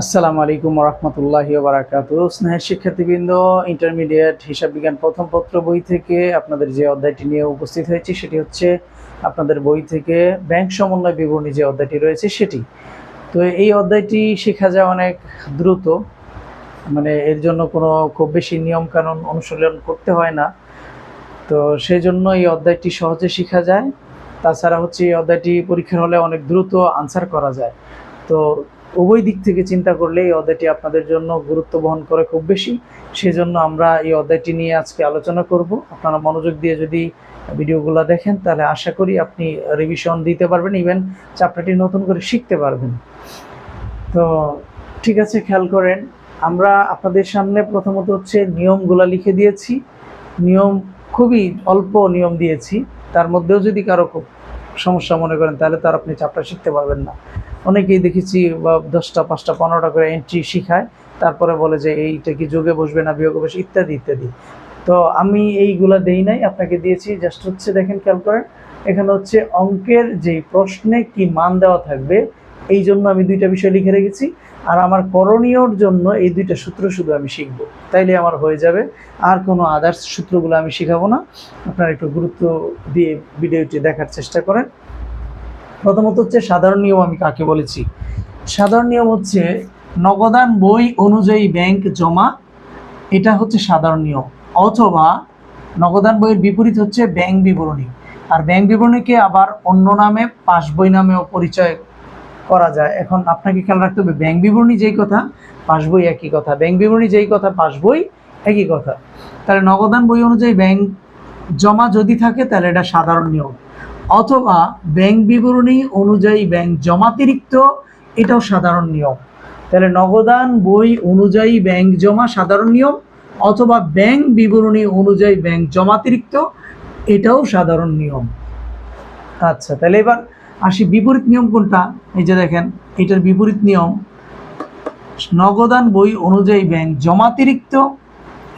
আসসালামু আলাইকুম রহমতুল্লাহ বারাকাত স্নেহের শিক্ষার্থীবৃন্দ, ইন্টারমিডিয়েট হিসাব বিজ্ঞান প্রথম পত্র বই থেকে আপনাদের যে অধ্যায়টি নিয়ে উপস্থিত হয়েছি, সেটি হচ্ছে আপনাদের বই থেকে ব্যাংক সমন্বয় বিবরণী যে অধ্যায়টি রয়েছে, সেটি। তো এই অধ্যায়টি শেখা যায় অনেক দ্রুত মানে এর জন্য কোনো খুব বেশি নিয়মকানুন অনুশীলন করতে হয় না। তো সেই জন্য এই অধ্যায়টি সহজে শেখা যায়। তাছাড়া হচ্ছে এই অধ্যায়টি পরীক্ষার হলে অনেক দ্রুত আনসার করা যায়। তো উভয় দিক থেকে চিন্তা করলে এই অধ্যায়টি আপনাদের জন্য গুরুত্ব বহন করে খুব বেশি। সেজন্য আমরা এই অধ্যায়টি নিয়ে আজকে আলোচনা করব। আপনারা মনোযোগ দিয়ে যদি ভিডিওগুলো দেখেন, তাহলে আশা করি আপনি রিভিশন দিতে পারবেন ইভেন চ্যাপ্টারটি নতুন করে শিখতে পারবেন। তো ঠিক আছে, খেয়াল করেন, আমরা আপনাদের সামনে প্রথমত হচ্ছে নিয়মগুলো লিখে দিয়েছি। নিয়ম খুবই অল্প নিয়ম দিয়েছি। তার মধ্যেও যদি কারও খুব সমস্যা মনে করেন, তাহলে তো আর আপনি চাপটা শিখতে পারবেন না। অনেকেই দেখেছি, বা দশটা, পাঁচটা, পনেরোটা করে এন্ট্রি শিখায়, তারপরে বলে যে এইটা কি যোগে বসবে না বিয়োগে বসে ইত্যাদি ইত্যাদি। তো আমি এইগুলা দেই নাই, আপনাকে দিয়েছি জাস্ট হচ্ছে দেখেন খেয়াল করেন, এখানে হচ্ছে অঙ্কের যে প্রশ্নে কি মান দেওয়া থাকবে, এই জন্য আমি দুইটা বিষয় লিখে রেখেছি, আর আমার করণীয়র জন্য এই দুইটা সূত্র শুধু আমি শিখব। তাইলে আমার হয়ে যাবে, আর কোনো আদার্স সূত্রগুলো আমি শেখাবো না। আপনারা একটু গুরুত্ব দিয়ে ভিডিওটি দেখার চেষ্টা করেন। প্রথমত হচ্ছে সাধারণ নিয়ম আমি কাকে বলেছি? সাধারণ নিয়ম হচ্ছে নগদান বই অনুযায়ী ব্যাংক জমা, এটা হচ্ছে সাধারণ নিয়ম। অথবা নগদান বইয়ের বিপরীত হচ্ছে ব্যাংক বিবরণী। আর ব্যাংক বিবরণীকে আবার অন্য নামে, পাস বই নামেও পরিচয় করা যায়। এখন আপনাকে খেয়াল রাখতে হবে ব্যাংক বিবরণী যেই কথা, পাস বই একই কথা। ব্যাংক বিবরণী যেই কথা, পাস বই একই কথা। তাহলে নগদান বই অনুযায়ী ব্যাংক জমা যদি থাকে, তাহলে এটা সাধারণ নিয়ম। অথবা ব্যাংক বিবরণী অনুযায়ী ব্যাংক জমাতিরিক্ত, এটাও সাধারণ নিয়ম। তাহলে নগদান বই অনুযায়ী ব্যাংক জমা সাধারণ নিয়ম, অথবা ব্যাংক বিবরণী অনুযায়ী ব্যাংক জমাতিরিক্ত, এটাও সাধারণ নিয়ম। আচ্ছা তাহলে এবার আসি বিপরীত নিয়ম কোনটা? এই যে দেখেন, এটার বিপরীত নিয়ম। নগদান বই অনুযায়ী ব্যাংক জমাতিরিক্ত,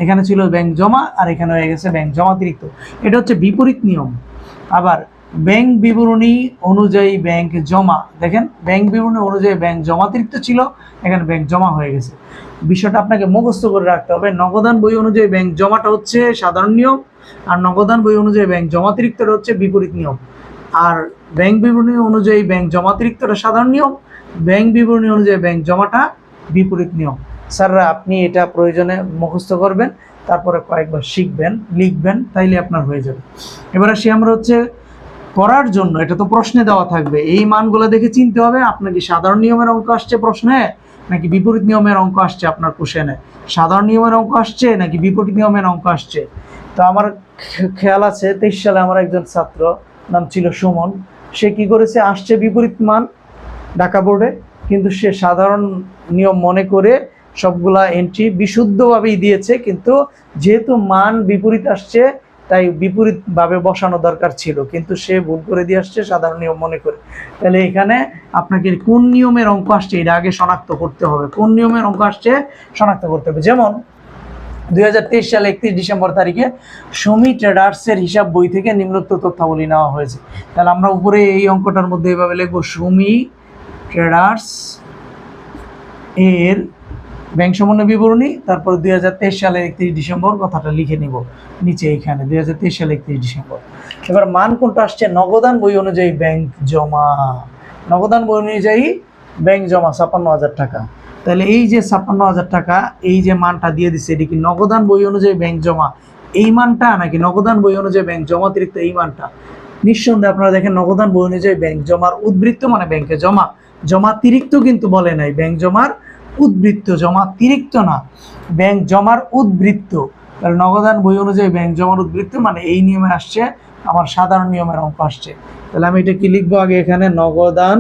এখানে ছিল ব্যাংক জমা, আর এখানে হয়ে গেছে ব্যাংক জমাতিরিক্ত। এটা হচ্ছে বিপরীত নিয়ম। আবার ব্যাংক বিবরণী অনুযায়ী ব্যাংক জমা। দেখেন, ব্যাংক বিবরণী অনুযায়ী ব্যাংক জমাতিরিক্ত ছিল, এখানে ব্যাংক জমা হয়ে গেছে। বিষয়টা আপনাকে মুখস্থ করে রাখতে হবে, নগদান বই অনুযায়ী ব্যাংক জমাটা হচ্ছে সাধারণ নিয়ম, আর নগদান বই অনুযায়ী ব্যাংক জমাতিরিক্তটা হচ্ছে বিপরীত নিয়ম। আর ব্যাংক বিবরণী অনুযায়ী ব্যাংক জমাতিরিক্তটা সাধারণ নিয়ম, ব্যাংক বিবরণী অনুযায়ী ব্যাংক জমাটা বিপরীত নিয়ম। স্যাররা, আপনি এটা প্রয়োজনে মুখস্থ করবেন, তারপরে কয়েকবার শিখবেন, লিখবেন, তাইলে আপনার হয়ে যাবে। এবার আসি আমরা হচ্ছে করার জন্য, এটা তো প্রশ্নে দেওয়া থাকবে, এই মানগুলো দেখে চিনতে হবে, আপনার কি সাধারণ নিয়মের অঙ্ক আসছে প্রশ্নে, নাকি বিপরীত নিয়মের অঙ্ক আসছে আপনার কোশ্চেনে? সাধারণ নিয়মের অঙ্ক আসছে, নাকি বিপরীত নিয়মের অঙ্ক আসছে? তো আমার খেয়াল আছে, তেইশ সালে আমার একজন ছাত্র, নাম ছিল সুমন, সে কি করেছে, আসছে বিপরীত মান ঢাকা বোর্ডে, কিন্তু সে সাধারণ নিয়ম মনে করে সবগুলা এন্ট্রি বিশুদ্ধভাবেই দিয়েছে, কিন্তু যেহেতু মান বিপরীত আসছে তাই বিপরীতভাবে বসানো দরকার ছিল। কিন্তু সে ভুল করে দিয়ে আসছে, সাধারণ নিয়ম মনে করে। তাহলে এখানে আপনাকে কোন নিয়মের অঙ্ক আসছে, এটা আগে শনাক্ত করতে হবে। কোন নিয়মের অঙ্ক আসছে, শনাক্ত করতে হবে। যেমন, দুই হাজার তেইশ সালে একত্রিশ ডিসেম্বর তারিখে সুমি ট্রেডার্সের হিসাব বই থেকে নিম্নোক্ত তথ্যাবলী নেওয়া হয়েছে। তাহলে আমরা উপরে এই অঙ্কটার মধ্যে এভাবে লিখব, সুমি ট্রেডার্স এর ব্যাংক সমন্বয় বিবরণী, তারপর দুই সালে একত্রিশ ডিসেম্বর কথাটা লিখে নিব, নিচে এইখানে দুই হাজার তেইশ সালে একত্রিশ ডিসেম্বর। এবার মান কোনটা আসছে? নগদান বই অনুযায়ী ব্যাংক জমা। নগদান বই অনুযায়ী ব্যাংক জমা ছাপ্পান্ন হাজার টাকা। তাহলে এই যে ছাপ্পান্ন হাজার টাকা, এই যে মানটা দিয়ে দিচ্ছে এটি কি নগদান বই অনুযায়ী ব্যাংক জমা? এই মানটা নাকি নগদান বই অনুযায়ী ব্যাংক জমা অতিরিক্ত এই মানটা? নিঃসন্দেহে আপনারা দেখেন নগদান বই অনুযায়ী ব্যাংক জমার উদ্বৃত্ত মানে ব্যাংকে জমা। জমাতিরিক্ত কিন্তু বলে নাই, ব্যাংক জমার উদ্বৃত্ত, জমা অতিরিক্ত না, ব্যাংক জমার উদ্বৃত্ত। তাহলে নগদান বই অনুযায়ী ব্যাংক জমার উদ্বৃত্ত মানে এই নিয়মে আসছে, আমার সাধারণ নিয়মের অঙ্ক আসছে। তাহলে আমি এটা কি লিখব আগে এখানে? নগদান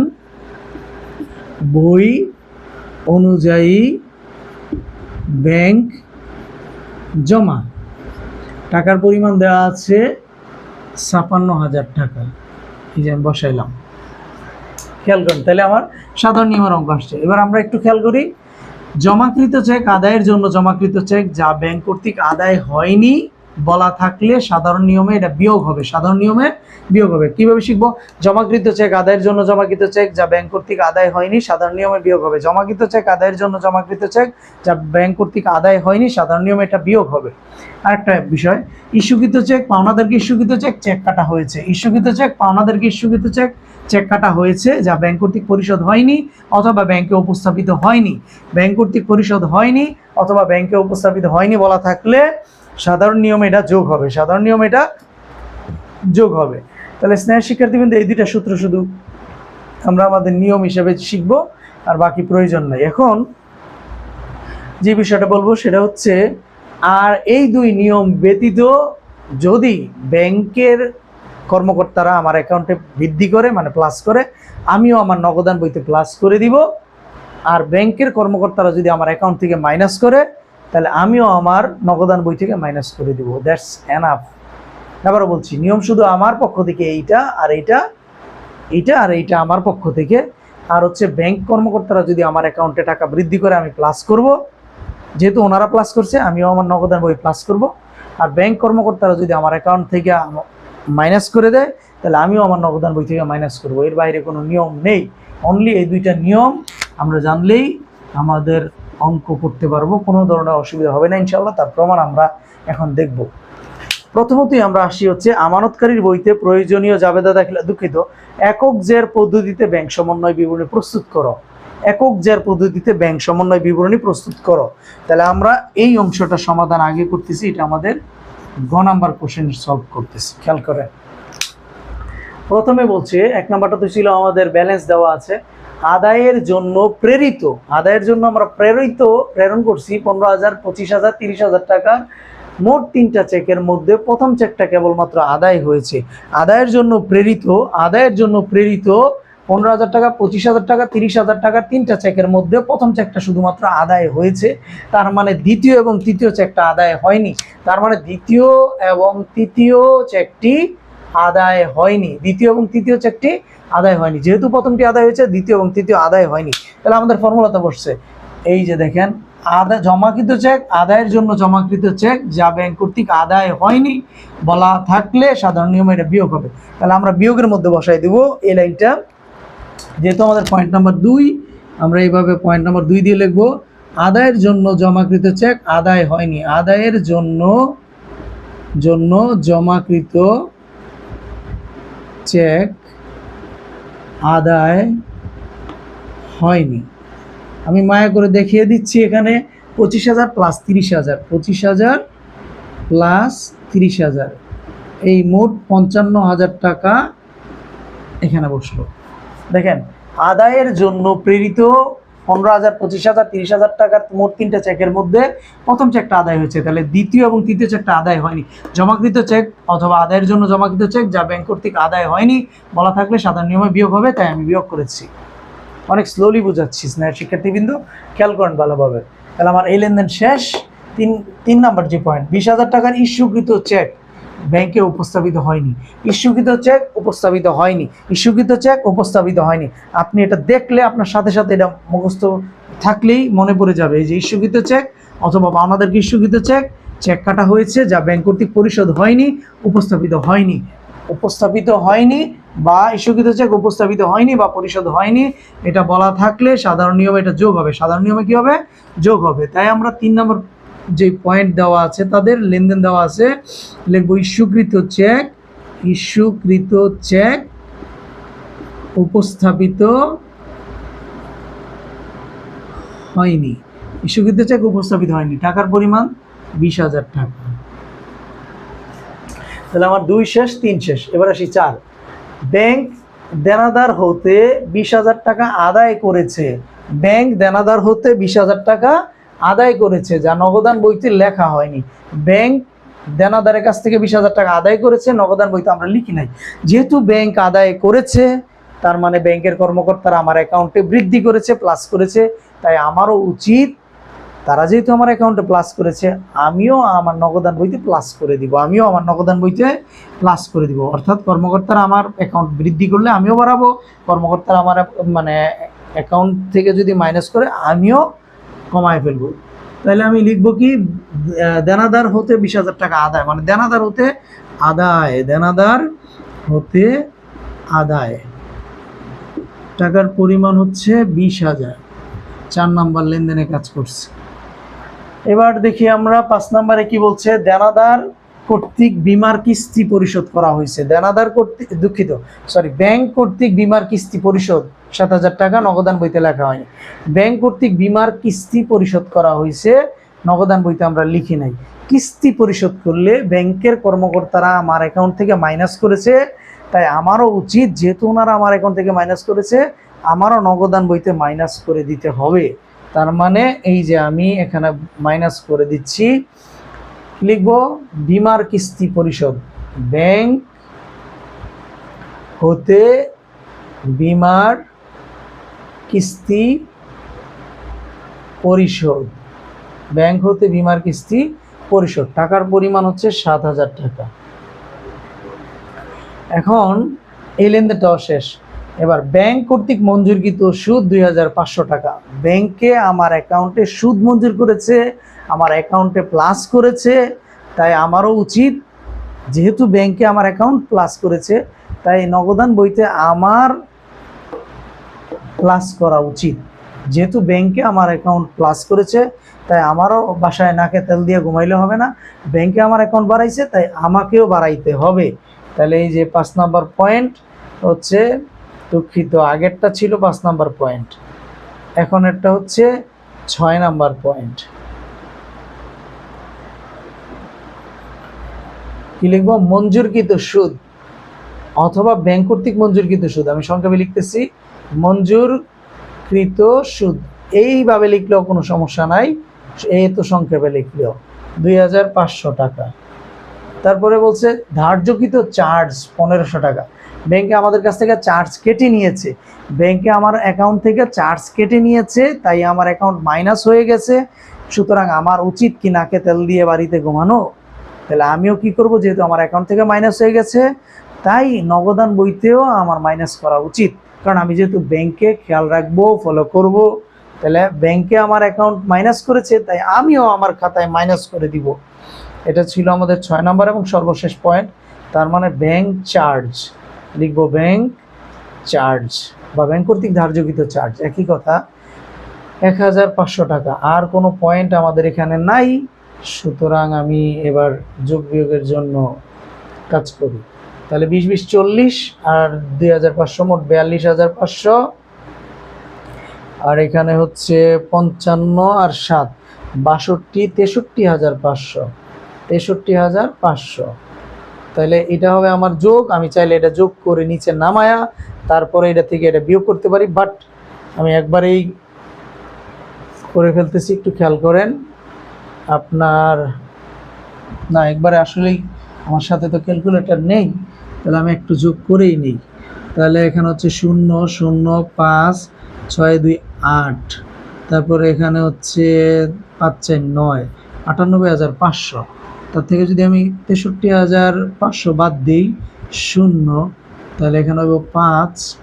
বই অনুযায়ী ব্যাংক জমা। টাকার পরিমাণ দেওয়া আছে ছাপান্ন হাজার টাকা। এই যে আমি বসাইলাম। খেয়াল করেন, তাহলে আমার সাধারণ নিয়মের অঙ্ক আসছে। এবার আমরা একটু খেয়াল করি জমাকৃত চেক আদায়ের জন্য জমাকৃত চেক যা ব্যাংক কর্তৃক আদায় হয়নি বলা থাকলে সাধারণ নিয়মে এটা বিয়োগ হবে। সাধারণ নিয়মে বিয়োগ হবে। কীভাবে শিখব? জমাকৃত চেক আদায়ের জন্য জমাকৃত চেক যা ব্যাংক কর্তৃক আদায় হয়নি, সাধারণ নিয়মে বিয়োগ হবে। জমাকৃত চেক আদায়ের জন্য জমাকৃত চেক যা ব্যাংক কর্তৃক আদায় হয়নি, সাধারণ নিয়মে এটা বিয়োগ হবে। আরেকটা বিষয়, ইস্যুকৃত চেক পাওনাদারকে ইস্যুকৃত চেক চেক কাটা হয়েছে। ইস্যুকৃত চেক পাওনাদারকে ইস্যুকৃত চেক চেক কাটা হয়েছে, যা ব্যাংক কর্তৃক পরিশোধ হয়নি অথবা ব্যাংকে উপস্থাপিত হয়নি। ব্যাংক কর্তৃক পরিশোধ হয়নি অথবা ব্যাংকে উপস্থাপিত হয়নি বলা থাকলে সাধারণ নিয়মে এটা যোগ হবে। সাধারণ নিয়মে এটা যোগ হবে। তাহলে স্নেহ শিক্ষার্থীবৃন্দ, এই দুইটা সূত্র শুধু আমরা আমাদের নিয়ম হিসেবে শিখব, আর বাকি প্রয়োজন নেই। এখন যে বিষয়টা বলব সেটা হচ্ছে, আর এই দুই নিয়ম ব্যতীত যদি ব্যাংকের কর্মকর্তারা আমার অ্যাকাউন্টে বৃদ্ধি করে মানে প্লাস করে, আমিও আমার নগদান বইতে প্লাস করে দিব। আর ব্যাংকের কর্মকর্তারা যদি আমার অ্যাকাউন্ট থেকে মাইনাস করে, তাহলে আমিও আমার নগদান বই থেকে মাইনাস করে দিব। দ্যাটস এনাফ আবারও বলছি, নিয়ম শুধু আমার পক্ষ থেকে এইটা আর এইটা এইটা আর এইটা আমার পক্ষ থেকে। আর হচ্ছে ব্যাংক কর্মকর্তারা যদি আমার অ্যাকাউন্টে টাকা বৃদ্ধি করে, আমি প্লাস করব। যেহেতু ওনারা প্লাস করছে, আমিও আমার নগদান বই প্লাস করব। আর ব্যাংক কর্মকর্তারা যদি আমার অ্যাকাউন্ট থেকে মাইনাস করে দেয়, তাহলে আমিও আমার নবদান বই থেকে মাইনাস করব। এর বাইরে কোনো নিয়ম নেই। অনলি এই দুইটা নিয়ম আমরা জানলেই আমাদের অঙ্ক করতে পারব। কোনো ধরনের অসুবিধা হবে না ইনশাল্লাহ তার প্রমাণ আমরা এখন দেখব। প্রথমতই আমরা আসি হচ্ছে আমানতকারীর বইতে প্রয়োজনীয় জাবেদা দাখিলা, দুঃখিত, একক জের পদ্ধতিতে ব্যাংক সমন্বয় বিবরণী প্রস্তুত করো। একক জের পদ্ধতিতে ব্যাংক সমন্বয় বিবরণী প্রস্তুত করো। তাহলে আমরা এই অংশটা সমাধান আগে করতেছি, এটা আমাদের গ নাম্বার কোশ্চেন সলভ করতেছি, খেয়াল করেন। প্রথমে বলছে, এক নাম্বারটা তো ছিল আমাদের ব্যালেন্স দেওয়া আছে। আদায়ের জন্য প্রেরিত, আদায়ের জন্য আমরা প্রেরিত, প্রেরণ করছি পনেরো হাজার, পঁচিশ হাজার, তিরিশ হাজার টাকা। মোট তিনটা চেকের মধ্যে প্রথম চেকটা কেবলমাত্র আদায় হয়েছে। আদায়ের জন্য প্রেরিত, আদায়ের জন্য প্রেরিত পনেরো হাজার টাকা, পঁচিশ হাজার টাকা, তিরিশ হাজার টাকা তিনটা চেকের মধ্যে প্রথম চেকটা শুধুমাত্র আদায় হয়েছে। তার মানে দ্বিতীয় এবং তৃতীয় চেকটা আদায় হয়নি। তার মানে দ্বিতীয় এবং তৃতীয় চেকটি আদায় হয়নি। দ্বিতীয় এবং তৃতীয় চেকটি আদায় হয়নি। যেহেতু প্রথমটি আদায় হয়েছে, দ্বিতীয় এবং তৃতীয় আদায় হয়নি। তাহলে আমাদের ফর্মুলাতে বসছে। এই যে দেখেন আদায় জমাকৃত চেক আদায়ের জন্য জমাকৃত চেক যা ব্যাংক কর্তৃক আদায় হয়নি বলা থাকলে সাধারণ নিয়মে এটা বিয়োগ হবে। তাহলে আমরা বিয়োগের মধ্যে বসাই দেবো, এই লাইনটা যেহেতু আমাদের পয়েন্ট নাম্বার দুই, আমরা এইভাবে পয়েন্ট নাম্বার দুই দিয়ে লিখব, আদায়ের জন্য জমাকৃত চেক আদায় হয়নি। আদায়ের জন্য জন্য জমাকৃত চেক আদায় হয়নি। আমি মায়া করে দেখিয়ে দিচ্ছি এখানে পঁচিশ হাজার প্লাস তিরিশ হাজার। পঁচিশ হাজার প্লাস তিরিশ হাজার। এই মোট পঞ্চান্ন হাজার টাকা এখানে বসল। দেখেন, আদায়ের জন্য প্রেরিত পনেরো হাজার, পঁচিশ হাজার, তিরিশ হাজার টাকার মোট তিনটা চেকের মধ্যে প্রথম চেকটা আদায় হয়েছে। তাহলে দ্বিতীয় এবং তৃতীয় চেকটা আদায় হয়নি। জমাকৃত চেক অথবা আদায়ের জন্য জমাকৃত চেক যা ব্যাংক কর্তৃক আদায় হয়নি বলা থাকলে সাধারণ নিয়মে বিয়োগ হবে, তাই আমি বিয়োগ করেছি। অনেক স্লোলি বোঝাচ্ছি স্নেহের শিক্ষার্থীবৃন্দ, খেয়াল করেন ভালোভাবে। তাহলে আমার এই লেনদেন শেষ। তিন তিন নাম্বার যে পয়েন্ট বিশ হাজার টাকার ইস্যুকৃত চেক ব্যাংকে উপস্থাপিত হয়নি। ইস্যুকৃত চেক উপস্থাপিত হয়নি। ইস্যুকৃত চেক উপস্থাপিত হয়নি। আপনি এটা দেখলে আপনার সাথে সাথে এটা মুখস্থ থাকলেই মনে পড়ে যাবে এই যে ইস্যুকৃত চেক অথবা আপনাদেরকে ইস্যুকৃত চেক চেক কাটা হয়েছে যা ব্যাংক কর্তৃক পরিশোধ হয়নি, উপস্থাপিত হয়নি। উপস্থাপিত হয়নি বা ইস্যুকৃত চেক উপস্থাপিত হয়নি বা পরিশোধ হয়নি, এটা বলা থাকলে সাধারণ নিয়মে এটা যোগ হবে। সাধারণ নিয়মে কি হবে? যোগ হবে। তাই আমরা তিন নম্বর যে পয়েন্ট দেওয়া আছে, তাদের লেনদেন দেওয়া আছে, লিখব ইস্যুকৃত চেক ইস্যুকৃত চেক উপস্থাপিত হয়নি। ইস্যুকৃত চেক উপস্থাপিত হয়নি। টাকার পরিমাণ বিশ হাজার টাকা। তাহলে আমার দুই শেষ, তিন শেষ। এবার আসি চার। ব্যাংক দেনাদার হতে বিশ হাজার টাকা আদায় করেছে। ব্যাংক দেনাদার হতে বিশ হাজার টাকা আদায় করেছে, যা নগদান বইতে লেখা হয়নি। ব্যাংক দেনাদারের কাছ থেকে বিশ হাজার টাকা আদায় করেছে, নগদান বইতে আমরা লিখি নাই। যেহেতু ব্যাংক আদায় করেছে, তার মানে ব্যাংকের কর্মকর্তারা আমার অ্যাকাউন্টে বৃদ্ধি করেছে প্লাস করেছে, তাই আমারও উচিত, তারা যেহেতু আমার অ্যাকাউন্টে প্লাস করেছে, আমিও আমার নগদান বইতে প্লাস করে দিব, আমিও আমার নগদান বইতে প্লাস করে দিব। অর্থাৎ কর্মকর্তারা আমার অ্যাকাউন্ট বৃদ্ধি করলে আমিও বাড়াবো, কর্মকর্তারা আমার মানে অ্যাকাউন্ট থেকে যদি মাইনাস করে, আমিও কমায় ফেলব। তাহলে আমি লিখব কি দেনাদার হতে বিশ হাজার টাকা আদায়। মানে দেনাদার হতে আদায়, দেনাদার হতে আদায়। টাকার পরিমাণ হচ্ছে বিশ হাজার। চার নাম্বার লেনদেনে কাজ করছে। এবার দেখি আমরা পাঁচ নাম্বারে কি বলছে, দেনাদার কর্তৃক বিমার কিস্তি পরিশোধ করা হয়েছে। দেনাদার কর্তৃক দুঃখিত সরি ব্যাংক কর্তৃক বিমার কিস্তি পরিশোধ সাত হাজার টাকা নগদান বইতে লেখা হয়নি। ব্যাংক কর্তৃক বিমার কিস্তি পরিশোধ করা হয়েছে। নগদান বইতে আমরা লিখি নাই। কিস্তি পরিশোধ করলে ব্যাংকের কর্মকর্তারা আমার অ্যাকাউন্ট থেকে মাইনাস করেছে। তাই আমারও উচিত, যেহেতু ওনারা আমার অ্যাকাউন্ট থেকে মাইনাস করেছে, আমারও নগদান বইতে মাইনাস করে দিতে হবে। তার মানে এই যে আমি এখানে মাইনাস করে দিচ্ছি, লিখব বিমার কিস্তি পরিশোধ। ব্যাংক হতে বিমার কিস্তি পরিশোধ। ব্যাংক হতে বিমার কিস্তি পরিশোধ। টাকার পরিমাণ হচ্ছে সাত হাজার টাকা। এখন এই লেনদেনটাও শেষ। এবার ব্যাংক কর্তৃক মঞ্জুরকৃত সুদ দুই হাজার পাঁচশো টাকা। ব্যাংকে আমার অ্যাকাউন্টে সুদ মঞ্জুর করেছে, আমার অ্যাকাউন্টে প্লাস করেছে, তাই আমারও উচিত, যেহেতু ব্যাংকে আমার অ্যাকাউন্ট প্লাস করেছে, তাই নগদান বইতে আমার প্লাস করা উচিত। যেহেতু ব্যাংকে আমার অ্যাকাউন্ট প্লাস করেছে, তাই আমারও বাসায় নাকে তেল দিয়ে ঘুমাইলে হবে না। ব্যাংকে আমার অ্যাকাউন্ট বাড়াইছে, তাই আমাকেও বাড়াইতে হবে। তাহলে এই যে পাঁচ নাম্বার পয়েন্ট হচ্ছে, দুঃখিত, আগেরটা ছিল পাঁচ নাম্বার পয়েন্ট এখন একটা হচ্ছে ছয় নাম্বার পয়েন্ট কি লিখব? মঞ্জুরকৃত সুদ, অথবা ব্যাংক কর্তৃক মঞ্জুরকৃত সুদ। আমি সংক্ষেপে লিখতেছি মঞ্জুরকৃত সুদ। এইভাবে লিখলেও কোনো সমস্যা নাই। এই তো সংক্ষেপে লিখলেও। দুই হাজার পাঁচশো টাকা। তারপরে বলছে, ধার্যকৃত চার্জ পনেরোশো টাকা। ব্যাংকে আমাদের কাছ থেকে চার্জ কেটে নিয়েছে। ব্যাংকে আমার অ্যাকাউন্ট থেকে চার্জ কেটে নিয়েছে, তাই আমার অ্যাকাউন্ট মাইনাস হয়ে গেছে। সুতরাং আমার উচিত কি নাকে তেল দিয়ে বাড়িতে ঘুমানো? তাহলে আমিও কি করব, যেহেতু আমার অ্যাকাউন্ট থেকে মাইনাস হয়ে গেছে। তাই নগদান বইতেও আমার মাইনাস করা উচিত। কারণ আমি যেহেতু ব্যাংকে খেয়াল রাখব ফলো করব, তাহলে ব্যাংকে আমার অ্যাকাউন্ট মাইনাস করেছে, তাই আমিও আমার খাতায় মাইনাস করে দিব। এটা ছিল আমাদের ছয় নম্বর এবং সর্বশেষ পয়েন্ট তার মানে ব্যাংক চার্জ লিখব ব্যাংক চার্জ বা ব্যাংক কর্তৃক ধার্যকৃত চার্জ একই কথা। এক হাজার পাঁচশো টাকা, আর কোনো পয়েন্ট আমাদের এখানে নাই, সুতরাং আমি এবার যোগ বিয়োগের জন্য কাজ করি। তাহলে বিশ বিশ, চল্লিশ, আর দুই হাজার পাঁচশো মোট বিয়াল্লিশ হাজার পাঁচশো। আর এখানে হচ্ছে পঞ্চান্ন আর সাত, বাষট্টি, তেষট্টি হাজার পাঁচশো, তেষট্টি হাজার পাঁচশো। তাহলে এটা হবে আমার যোগ, আমি চাইলে এটা যোগ করে নিচে নামায়া তারপরে এটা থেকে এটা বিয়োগ করতে পারি বাট আমি একবারেই করে ফেলতেছি, একটু খেয়াল করেন। আপনার, না, একবারে আসলেই আমার সাথে তো ক্যালকুলেটর নেই। তাহলে আমি একটু যোগ করেই নিই। তাহলে এখানে হচ্ছে শূন্য শূন্য, পাঁচ, ছয়, দুই, আট। তারপরে এখানে হচ্ছে পাঁচ, চার, নয়, আটানব্বই হাজার পাঁচশো। তার থেকে যদি আমি তেষট্টি হাজার পাঁচশো বাদ দিই, শূন্য, তাহলে এখানে হবে পাঁচ,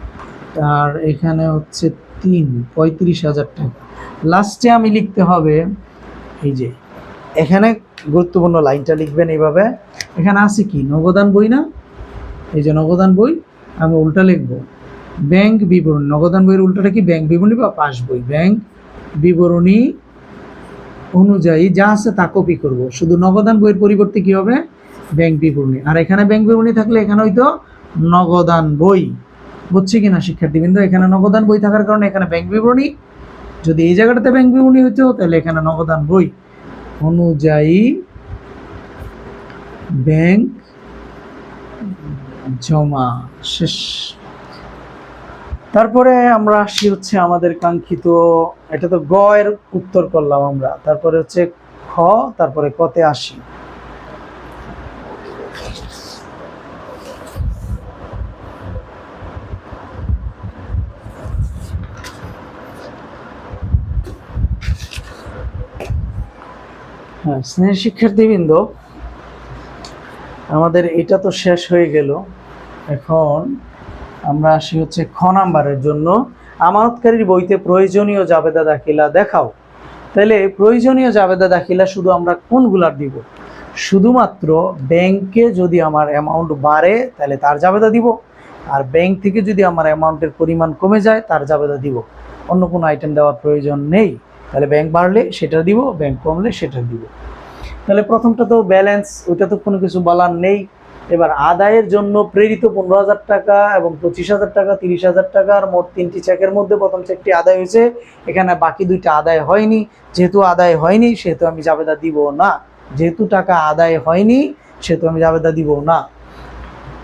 আর এখানে হচ্ছে তিন, পঁয়ত্রিশ হাজার টাকা। লাস্টে আমি লিখতে হবে, এই যে, এখানে গুরুত্বপূর্ণ লাইনটা লিখবেন এইভাবে। এখানে আছে কি? নগদান বই না? এই যে নগদান বই, আমি উল্টা লিখব। ব্যাংক বিবরণী, নগদান বইয়ের উল্টাটা কি? ব্যাংক বিবরণী বা পাস বই? ব্যাংক বিবরণী অনুযায়ী যা আছে তা কপি করব। শুধু নগদান বইয়ের পরিবর্তে কি হবে? ব্যাংক বিবরণী। আর এখানে ব্যাংক বিবরণী থাকলে এখানে হয়তো নগদান বই। বুঝছি কিনা, শিক্ষার্থীবৃন্দ? এখানে নগদান বই থাকার কারণে এখানে ব্যাংক বিবরণী। যদি এই জায়গাটাতে ব্যাংক বিবরণী হইতো, তাহলে এখানে নগদান বই। অনুযায়ী ব্যাংক জমা, শেষ। তারপরে আমরা আসি হচ্ছে আমাদের কাঙ্ক্ষিত, এটা তো গ এর উত্তর করলাম আমরা। তারপরে হচ্ছে খ, তারপরে কতে আসি। হ্যাঁ স্নেহ শিক্ষার্থীবৃন্দ আমাদের এটা তো শেষ হয়ে গেল। এখন আমরা আসি হচ্ছে খ নাম্বারের জন্য। আমানতকারীর বইতে প্রয়োজনীয় জাবেদা দাখিলা দেখাও। তাহলে প্রয়োজনীয় জাবেদা দাখিলা শুধু আমরা কোনগুলার দিব? শুধুমাত্র ব্যাংকে যদি আমার অ্যামাউন্ট বাড়ে, তাহলে তার জাবেদা দিব। আর ব্যাংক থেকে যদি আমার অ্যামাউন্টের পরিমাণ কমে যায়, তার জাবেদা দিব। অন্য কোনো আইটেম দেওয়ার প্রয়োজন নেই। তাহলে ব্যাংক বাড়লে সেটা দিব, ব্যাংক কমলে সেটা দিব। তাহলে প্রথমটা তো ব্যালেন্স ওইটা তো কোনো কিছু বলার নেই। এবার আদায়ের জন্য প্রেরিত পনেরো হাজার টাকা এবং পঁচিশ হাজার টাকা, তিরিশ হাজার টাকার মোট তিনটি চেকের মধ্যে প্রথম চেকটি আদায় হয়েছে। এখানে বাকি দুইটা আদায় হয়নি। যেহেতু আদায় হয়নি, সেহেতু আমি জাবেদা দিব না। যেহেতু টাকা আদায় হয়নি, সেহেতু আমি জাবেদা দিব না।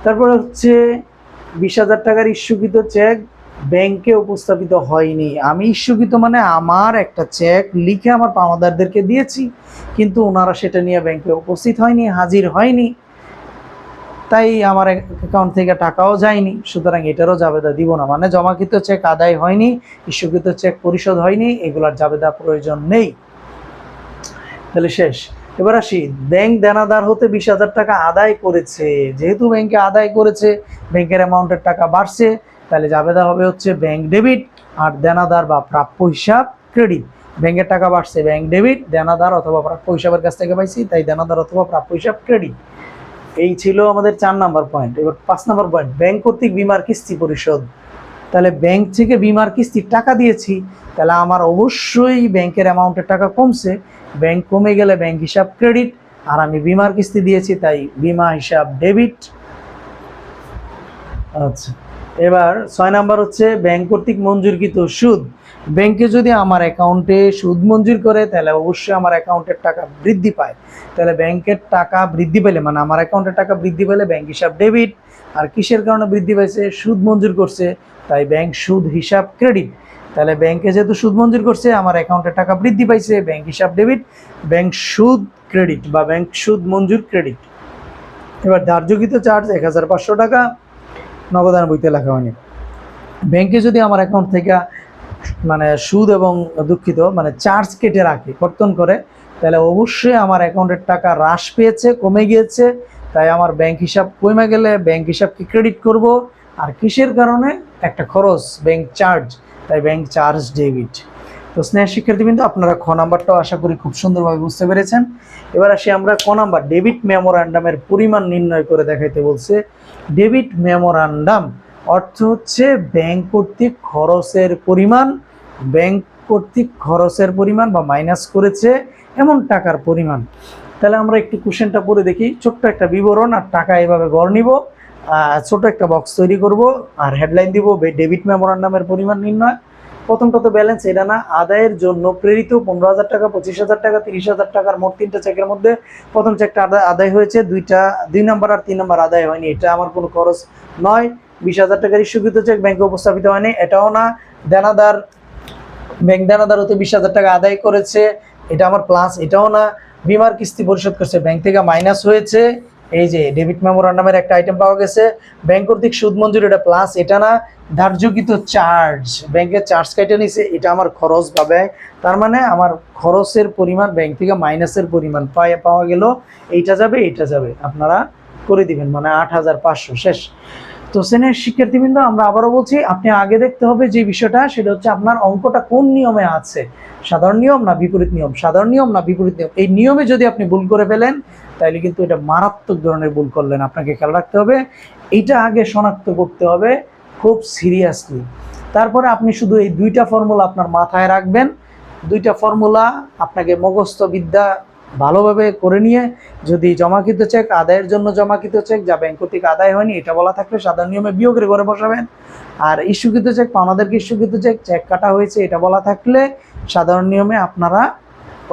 তারপরে হচ্ছে বিশ হাজার টাকার ইস্যুকৃত চেক ব্যাংকে উপস্থাপিত হয়নি। আমি ইস্যুকৃত মানে আমার একটা চেক লিখে আমার পাওনাদারদেরকে দিয়েছি, কিন্তু ওনারা সেটা নিয়ে ব্যাংকে উপস্থিত হয়নি, হাজির হয়নি। তাই আমার অ্যাকাউন্ট থেকে টাকাও যায়নি, সুতরাং এটারও জাবেদা দিব না। মানে জমাকৃত চেক আদায় হয়নি, ইস্যুকৃত চেক পরিশোধ হয়নি, এগুলার জাবেদা প্রয়োজন নেই। তাহলে শেষ। এবার আসি, ব্যাংক দেনাদার হতে বিশ হাজার টাকা আদায় করেছে। যেহেতু ব্যাংকে আদায় করেছে, ব্যাংকের অ্যামাউন্টের টাকা বাড়ছে তাহলে জাবেদা হবে হচ্ছে ব্যাংক ডেবিট আর দেনাদার বা প্রাপ্য হিসাব ক্রেডিট ব্যাংকের টাকা বাড়ছে ব্যাংক ডেবিট দেনাদার অথবা প্রাপ্য হিসাবের কাছ থেকে পাইছি, তাই দেনাদার অথবা প্রাপ্য হিসাব ক্রেডিট এই ছিল আমাদের চার নাম্বার পয়েন্ট এবার পাঁচ নাম্বার পয়েন্ট ব্যাংক কর্তৃক বিমার কিস্তি পরিশোধ। তাহলে ব্যাংক থেকে বিমার কিস্তির টাকা দিয়েছি, তাহলে আমার অবশ্যই ব্যাংকের অ্যামাউন্টের টাকা কমছে। ব্যাংক কমে গেলে ব্যাংক হিসাব ক্রেডিট আর আমি বিমার কিস্তি দিয়েছি, তাই বিমা হিসাব ডেবিট আচ্ছা। এবার ছয় নাম্বার হচ্ছে ব্যাংক কর্তৃক মঞ্জুরকৃত সুদ। ব্যাংকে যদি আমার অ্যাকাউন্টে সুদ মঞ্জুর করে, তাহলে অবশ্যই আমার অ্যাকাউন্টের টাকা বৃদ্ধি পায়। তাহলে ব্যাংকের টাকা বৃদ্ধি পেলে মানে আমার অ্যাকাউন্টের টাকা বৃদ্ধি পেলে ব্যাংক হিসাব ডেবিট, আর কিসের কারণে বৃদ্ধি পাইছে? সুদ মঞ্জুর করছে, তাই ব্যাংক সুদ হিসাব ক্রেডিট। তাহলে ব্যাংকে যেহেতু সুদ মঞ্জুর করছে, আমার অ্যাকাউন্টের টাকা বৃদ্ধি পাইছে, ব্যাংক হিসাব ডেবিট, ব্যাংক সুদ ক্রেডিট বা ব্যাংক সুদ মঞ্জুর ক্রেডিট। এবার ধার্যকৃত চার্জ এক হাজার পাঁচশো টাকা। নগদান বইতে লেখা হয়নি। ব্যাংকে যদি আমার অ্যাকাউন্ট থেকে মানে সুদ এবং দুঃখিত মানে চার্জ কেটে রাখে, কর্তন করে, তাহলে অবশ্যই আমার অ্যাকাউন্টের টাকা হ্রাস পেয়েছে, কমে গিয়েছে। তাই আমার ব্যাংক হিসাব কমে গেলে ব্যাংক হিসাবকে ক্রেডিট করব। আর কিসের কারণে? একটা খরচ ব্যাংক চার্জ তাই ব্যাংক চার্জ ডেবিট তো স্নেহ শিক্ষার্থীবৃন্দ, আপনারা খ নাম্বারটাও আশা করি খুব সুন্দরভাবে বুঝতে পেরেছেন। এবার আসি আমরা ক নাম্বার ডেবিট মেমোরান্ডামের পরিমাণ নির্ণয় করে দেখাইতে বলছে। ডেবিট মেমোরান্ডাম, অর্থ হচ্ছে ব্যাংক কর্তৃক খরচের পরিমাণ, ব্যাংক কর্তৃক খরচের পরিমাণ বা মাইনাস করেছে এমন টাকার পরিমাণ। তাহলে আমরা একটু কোশ্চেনটা পড়ে দেখি। ছোট্ট একটা বিবরণ, আর টাকা এভাবে গড় নিব। ছোট একটা বক্স তৈরি করব, আর হেডলাইন দিব ডেবিট মেমোরান্ডামের পরিমাণ নির্ণয়। প্রথমটা তো ব্যালেন্স এটা না। আদায়ের জন্য প্রেরিত পনেরো হাজার টাকা, পঁচিশ হাজার টাকা, তিরিশ হাজার টাকার মোট তিনটা চেকের মধ্যে প্রথম চেকটা আদায় হয়েছে। দুইটা, দুই নাম্বার আর তিন নাম্বার আদায় হয়নি। এটা আমার কোনো খরচ নয়। বিশ হাজার টাকার ইস্যুকৃত চেক ব্যাংকে উপস্থাপিত হয়নি। এটাও না। দেনাদার ব্যাংক দেনাদার হতে বিশ হাজার টাকা আদায় করেছে। এটা আমার প্লাস এটাও না। বিমার কিস্তি পরিশোধ করছে। ব্যাংক থেকে মাইনাস হয়েছে। এই যে ডেবিট মেমোরান্ডামের একটা আইটেম পাওয়া গেছে। ব্যাংক কর্তৃক সুদ মঞ্জুর, এটা প্লাস এটা না, ধার্যকৃত চার্জ ব্যাংকের চার্জ কেটে নিছে, এটা আমার খরচ বা তার মানে আমার খরচের পরিমাণ ব্যাংক থেকে মাইনাসের পরিমাণ পাওয়া গেল। এইটা যাবে এইটা যাবে। আপনারা করে দিবেন মানে আট হাজার পাঁচশো, শেষ। তো সেনের শিক্ষার্থীবৃন্দ, আমরা আবারও বলছি, আপনি আগে দেখতে হবে যে বিষয়টা, সেটা হচ্ছে আপনার অঙ্কটা কোন নিয়মে আছে। সাধারণ নিয়ম না বিপরীত নিয়ম? সাধারণ নিয়ম না বিপরীত নিয়ম? এই নিয়মে যদি আপনি ভুল করে ফেলেন তাহলে কিন্তু এটা মারাত্মক ধরনের ভুল করলেন। আপনাকে খেয়াল রাখতে হবে। এটা আগে শনাক্ত করতে হবে খুব সিরিয়াসলি তারপরে আপনি শুধু এই দুইটা ফর্মুলা আপনার মাথায় রাখবেন। দুইটা ফর্মুলা আপনাকে মুখস্থ বিদ্যা ভালোভাবে করে নিয়ে যদি জমাকৃত চেক আদায়ের জন্য জমাকৃত চেক যা ব্যাংক কর্তৃক আদায় হয়নি, এটা বলা থাকলে সাধারণ নিয়মে বিয়োগের ঘরে বসাবেন। আর ইস্যুকৃত চেক পাওনাদেরকে ইস্যুকৃত চেক চেক কাটা হয়েছে, এটা বলা থাকলে সাধারণ নিয়মে আপনারা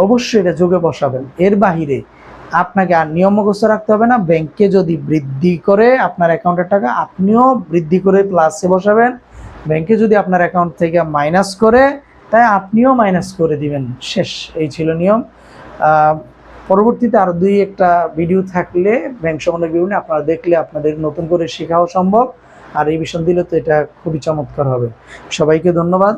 অবশ্যই এটা যোগে বসাবেন। এর বাহিরে আপনাকে আর নিয়ম মুখস্থ রাখতে হবে না। ব্যাংকে যদি বৃদ্ধি করে আপনার অ্যাকাউন্টের টাকা, আপনিও বৃদ্ধি করে প্লাসে বসাবেন। ব্যাংকে যদি আপনার অ্যাকাউন্ট থেকে মাইনাস করে, তাই আপনিও মাইনাস করে দিবেন। শেষ, এই ছিল নিয়ম। পরবর্তীতে আরও দুই একটা ভিডিও থাকলে ব্যাংক সম্বন্ধে বিভিন্ন আপনারা দেখলে আপনাদের নতুন করে শেখাও সম্ভব। আর এই বিষয় দিলে তো এটা খুবই চমৎকার হবে। সবাইকে ধন্যবাদ।